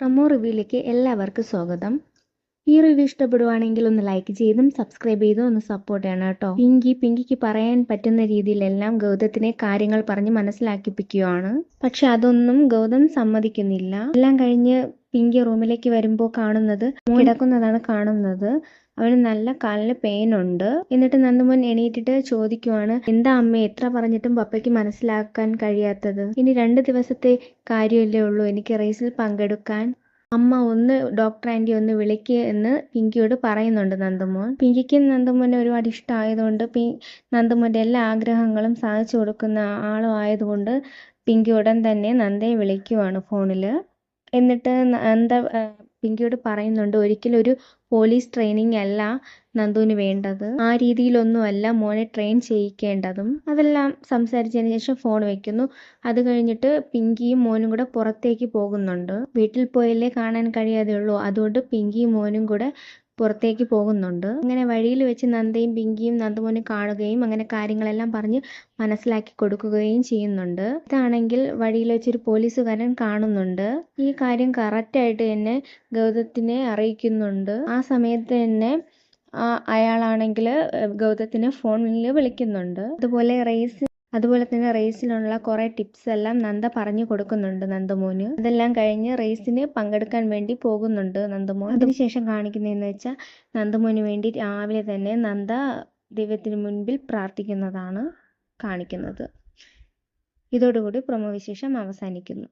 Promo റിവ്യൂയിലേക്ക് എല്ലാവർക്കും സ്വാഗതം. ഈ റിവ്യൂ ഇഷ്ടപ്പെടുവാണെങ്കിൽ ഒന്ന് ലൈക്ക് ചെയ്തും സബ്സ്ക്രൈബ് ചെയ്തും ഒന്ന് സപ്പോർട്ട് ചെയ്യണം കേട്ടോ. പിങ്കി പിങ്കിക്ക് പറയാൻ പറ്റുന്ന രീതിയിലെല്ലാം ഗൗതത്തിനെ കാര്യങ്ങൾ പറഞ്ഞ് മനസ്സിലാക്കിപ്പിക്കുകയാണ് പക്ഷെ അതൊന്നും ഗൗതം സമ്മതിക്കുന്നില്ല. എല്ലാം കഴിഞ്ഞ് പിങ്കി റൂമിലേക്ക് വരുമ്പോൾ കാണുന്നത് കിടക്കുന്നതാണ് കാണുന്നത്. അവന് നല്ല കാലിന് പെയിൻ ഉണ്ട്. എന്നിട്ട് നന്ദമോൻ എണീറ്റിട്ട് ചോദിക്കുവാണ് എന്താ അമ്മ എത്ര പറഞ്ഞിട്ടും പപ്പയ്ക്ക് മനസ്സിലാക്കാൻ കഴിയാത്തത്? ഇനി രണ്ട് ദിവസത്തെ കാര്യമല്ലേ ഉള്ളൂ എനിക്ക് റേസിൽ പങ്കെടുക്കാൻ. അമ്മ ഒന്ന് ഡോക്ടർ ആന്റി ഒന്ന് വിളിക്കുക എന്ന് പിങ്കിയോട് പറയുന്നുണ്ട് നന്ദമോൻ. പിങ്കിക്കും നന്ദമോനെ ഒരുപാട് ഇഷ്ടമായതുകൊണ്ട് പി നന്ദമോന്റെ എല്ലാ ആഗ്രഹങ്ങളും സാധിച്ചു കൊടുക്കുന്ന ആളും ആയതുകൊണ്ട് പിങ്കി ഉടൻ തന്നെ നന്ദയെ വിളിക്കുവാണ് ഫോണിൽ എന്നിട്ട് എന്താ പിങ്കിയോട് പറയുന്നുണ്ട് ഒരിക്കലും ഒരു പോലീസ് ട്രെയിനിങ് അല്ല നന്ദുവിന് വേണ്ടത്. ആ രീതിയിലൊന്നുമല്ല മോനെ ട്രെയിൻ ചെയ്യിക്കേണ്ടതും. അതെല്ലാം സംസാരിച്ചതിന് ശേഷം ഫോൺ വെക്കുന്നു. അത് കഴിഞ്ഞിട്ട് പിങ്കിയും മോനും കൂടെ പുറത്തേക്ക് പോകുന്നുണ്ട്. വീട്ടിൽ പോയല്ലേ കാണാൻ കഴിയാതെ ഉള്ളൂ അതുകൊണ്ട് പിങ്കിയും മോനും കൂടെ പുറത്തേക്ക് പോകുന്നുണ്ട്. അങ്ങനെ വഴിയിൽ വെച്ച് നന്ദയും പിങ്കിയും നന്ദമോനെ കാണുകയും അങ്ങനെ കാര്യങ്ങളെല്ലാം പറഞ്ഞ് മനസ്സിലാക്കി കൊടുക്കുകയും ചെയ്യുന്നുണ്ട്. ഇതാണെങ്കിൽ വഴിയിൽ വെച്ചൊരു പോലീസുകാരൻ കാണുന്നുണ്ട്. ഈ കാര്യം കറക്റ്റായിട്ട് തന്നെ ഗൗതത്തിനെ അറിയിക്കുന്നുണ്ട്. ആ സമയത്ത് തന്നെ അയാളാണെങ്കിൽ ഗൗതത്തിനെ ഫോണിൽ വിളിക്കുന്നുണ്ട്. അതുപോലെ റേസ് അതുപോലെ തന്നെ റേസിനുള്ള കുറേ ടിപ്സ് എല്ലാം നന്ദ പറഞ്ഞു കൊടുക്കുന്നുണ്ട് നന്ദമോന്. അതെല്ലാം കഴിഞ്ഞ് റേസിന് പങ്കെടുക്കാൻ വേണ്ടി പോകുന്നുണ്ട് നന്ദമോൻ. അതിനുശേഷം കാണിക്കുന്നതെന്ന് വെച്ചാൽ നന്ദമോന് വേണ്ടി രാവിലെ തന്നെ നന്ദ ദൈവത്തിന് മുൻപിൽ പ്രാർത്ഥിക്കുന്നതാണ് കാണിക്കുന്നത്. ഇതോടുകൂടി പ്രമോവിശേഷം അവസാനിക്കുന്നു.